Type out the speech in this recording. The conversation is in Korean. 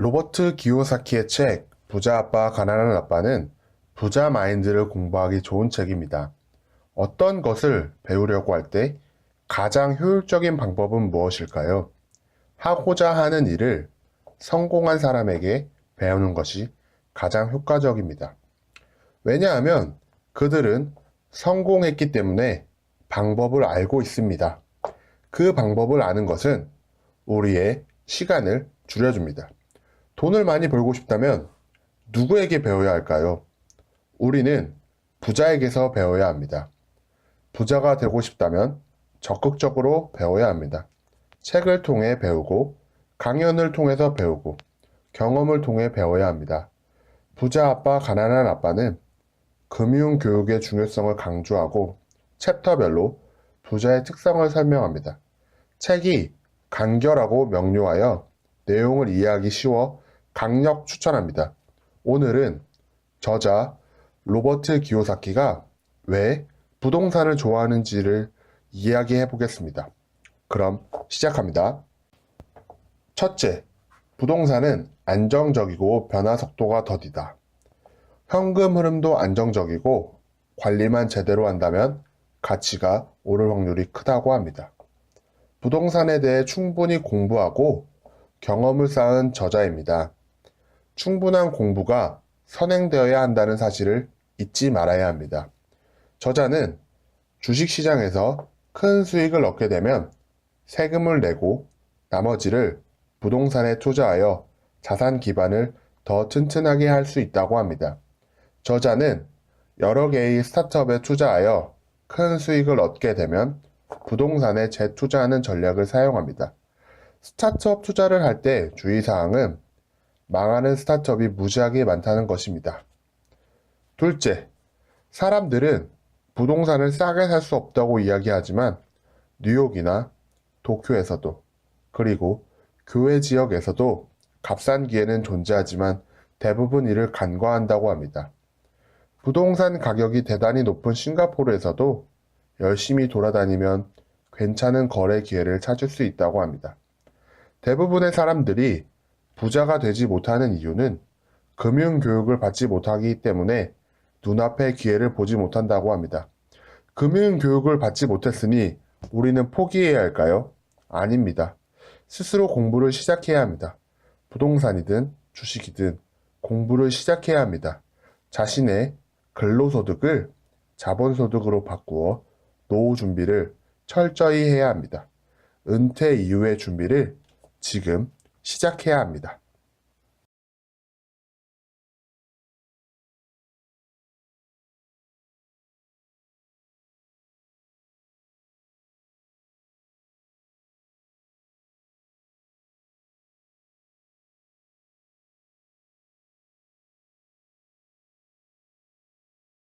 로버트 기요사키의 책 부자 아빠 가난한 아빠는 부자 마인드를 공부하기 좋은 책입니다. 어떤 것을 배우려고 할 때 가장 효율적인 방법은 무엇일까요? 하고자 하는 일을 성공한 사람에게 배우는 것이 가장 효과적입니다. 왜냐하면 그들은 성공했기 때문에 방법을 알고 있습니다. 그 방법을 아는 것은 우리의 시간을 줄여줍니다. 돈을 많이 벌고 싶다면 누구에게 배워야 할까요? 우리는 부자에게서 배워야 합니다. 부자가 되고 싶다면 적극적으로 배워야 합니다. 책을 통해 배우고, 강연을 통해서 배우고, 경험을 통해 배워야 합니다. 부자 아빠, 가난한 아빠는 금융 교육의 중요성을 강조하고 챕터별로 부자의 특성을 설명합니다. 책이 간결하고 명료하여 내용을 이해하기 쉬워 강력 추천합니다. 오늘은 저자 로버트 기요사키가 왜 부동산을 좋아하는지를 이야기해 보겠습니다. 그럼 시작합니다. 첫째, 부동산은 안정적이고 변화 속도가 더디다. 현금 흐름도 안정적이고 관리만 제대로 한다면 가치가 오를 확률이 크다고 합니다. 부동산에 대해 충분히 공부하고 경험을 쌓은 저자입니다. 충분한 공부가 선행되어야 한다는 사실을 잊지 말아야 합니다. 저자는 주식시장에서 큰 수익을 얻게 되면 세금을 내고 나머지를 부동산에 투자하여 자산 기반을 더 튼튼하게 할 수 있다고 합니다. 저자는 여러 개의 스타트업에 투자하여 큰 수익을 얻게 되면 부동산에 재투자하는 전략을 사용합니다. 스타트업 투자를 할 때 주의사항은 망하는 스타트업이 무지하게 많다는 것입니다. 둘째, 사람들은 부동산을 싸게 살 수 없다고 이야기하지만 뉴욕이나 도쿄에서도 그리고 교외 지역에서도 값싼 기회는 존재하지만 대부분 이를 간과한다고 합니다. 부동산 가격이 대단히 높은 싱가포르에서도 열심히 돌아다니면 괜찮은 거래 기회를 찾을 수 있다고 합니다. 대부분의 사람들이 부자가 되지 못하는 이유는 금융 교육을 받지 못하기 때문에 눈앞의 기회를 보지 못한다고 합니다. 금융 교육을 받지 못했으니 우리는 포기해야 할까요? 아닙니다. 스스로 공부를 시작해야 합니다. 부동산이든 주식이든 공부를 시작해야 합니다. 자신의 근로소득을 자본소득으로 바꾸어 노후 준비를 철저히 해야 합니다. 은퇴 이후의 준비를 지금 시작해야 합니다.